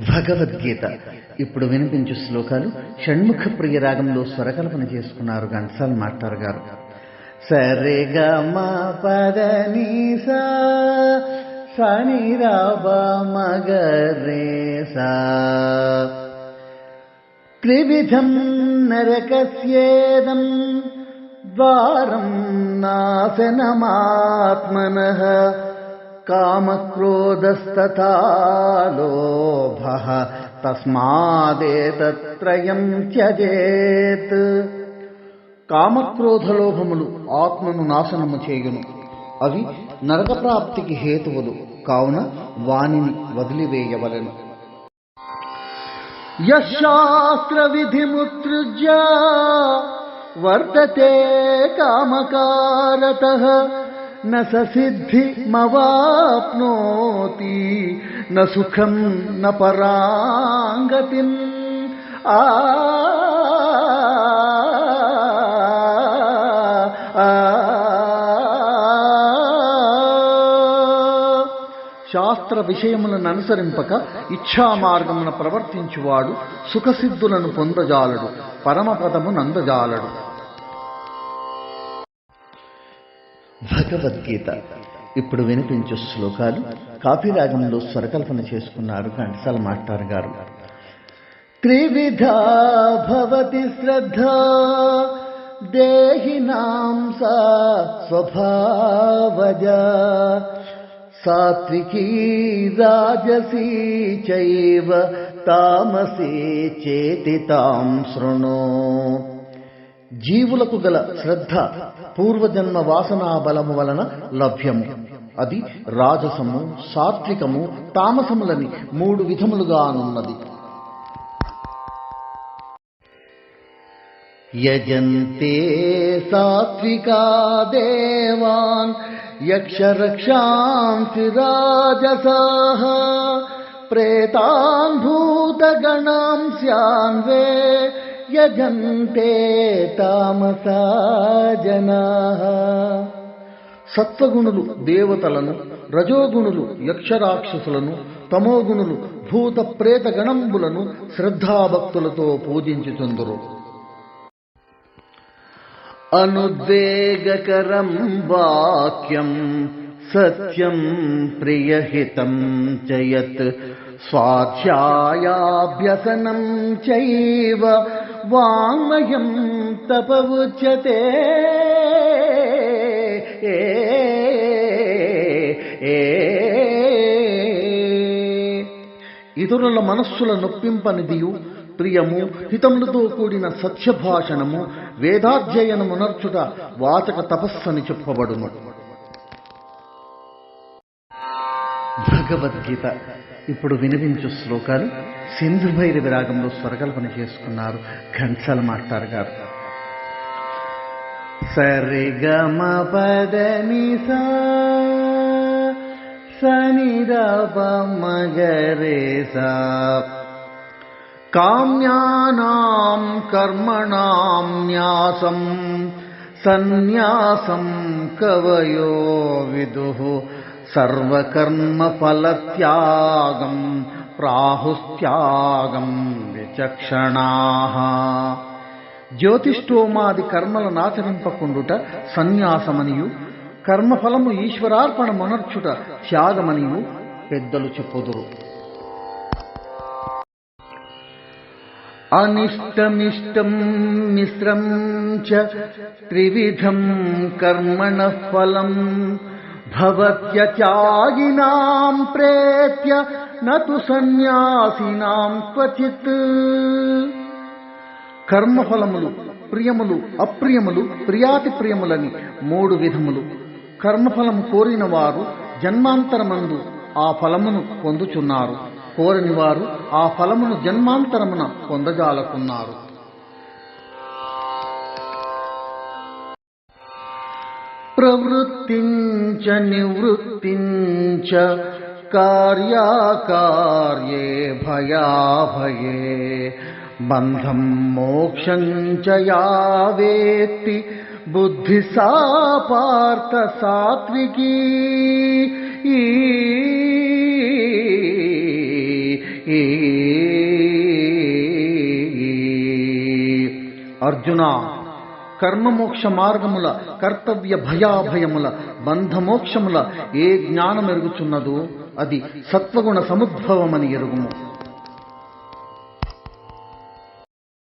భగవద్గీత. ఇప్పుడు వినిపించు శ్లోకాలు షణ్ముఖ ప్రియ రాగంలో స్వరకల్పన చేసుకున్నారు ఘంటసాల మాస్టర్ గారు. సరే మా పద సని రాబ సా త్రివిధం నరకస్యేదం ద్వారం నాశనమాత్మన కామక్రోధస్తథా తస్మాదేతత్రయం త్యజేత్. కామక్రోధలోభములు ఆత్మను నాశనము చేయును. అవి నరకప్రాప్తికి హేతువులు కావున వానిని వదిలివేయవలెను. యశాస్త్రవిధిముత్సృజ్య వర్తతే కామకారత. న స సిద్ధిమవాప్నోతి న సుఖం న పరాంగతిం ఆ శాస్త్ర విషయములను అనుసరింపక ఇచ్ఛా మార్గమున ప్రవర్తించువాడు సుఖసిద్ధులను పొందజాలడు పరమపదము నందజాలడు భగవద్గీత. ఇప్పుడు వినిపించు శ్లోకాలు కాపీరాగంలో స్వరకల్పన చేసుకున్నారు ఘంటసాల మాస్టర్ గారు. త్రివిధా భవతి శ్రద్ధ దేహినాం సా స్వభావజ సాత్వికీ రాజసీ చైవ తామసీ చేతి తాం శృణు. జీవులకు గల శ్రద్ధ పూర్వజన్మ వాసనా బలము వలన లభ్యము. అది రాజసము సాత్వికము తామసములని మూడు విధములుగానున్నది యజంతే సాత్వికా దేవాన్ యక్షరక్షాంసి రాజసాః ప్రేతాన్ భూతగణాంస్యాన్వే యజంతే తామసా జనాః సత్వగుణులు దేవతలను రజోగుణులు యక్షరాక్షసులను తమోగుణులు భూత ప్రేత గణంబులను శ్రద్ధాభక్తులతో పూజించుచుందురు। అనుద్వేగకరం వాక్యం సత్యం ప్రియహితం చయత్ స్వాధ్యాయాభ్యసనం చైవ వాంగ్మయం తప ఉచ్యతే ఏ ఇతరుల మనస్సుల నొప్పింపనిదియు ప్రియము హితములతో కూడిన సత్యభాషణము వేదాధ్యయనము నర్చుట వాచక తపస్సని చెప్పబడును. భగవద్గీత ఇప్పుడు వినిపించు శ్లోకాలు. సింధుభైరవి రాగంలో స్వరకల్పన చేసుకున్నారు ఘంటసాల మాస్టర్ గారు. సరిగమ పదని నిసా సని కామ్యానాం కర్మణాం న్యాసం సన్యాసం కవయో విదుః సర్వకర్మఫలత్యాగం ప్రాహుస్త్యాగం విచక్షణా. జ్యోతిష్ఠోమాది కర్మల నాచరింపకుండుట సన్యాసమనియు కర్మఫలము ఈశ్వరార్పణ మనర్చుట త్యాగమనియు పెద్దలు చెప్పుదురు. అనిష్టమిష్టం మిశ్రం చ త్రివిధం కర్మణ ఫలం భవత్యత్యాగినాం ప్రేత్య నతు సన్యాసినాం క్వచిత్ కర్మఫలములు ప్రియములు అప్రియములు ప్రియాతి ప్రియములని మూడు విధములు। కర్మఫలము కోరిన వారు జన్మాంతరమందు ఆ ఫలమును పొందుచున్నారు। కోరని వారు ఆ ఫలమును జన్మాంతరమున పొందజాలకున్నారు। प्रवृत्तिञ्च निवृत्तिञ्च कार्याकार्ये भयाभये। बन्धं मोक्षञ्च या वेत्ति बुद्धिसा पार्थसात्विकी अर्जुना। కర్మమోక్ష మార్గముల కర్తవ్య భయాభయముల బంధమోక్షముల ఏ జ్ఞానమెరుగుచున్నదో అది సత్వగుణ సముద్భవమని ఎరుగుము.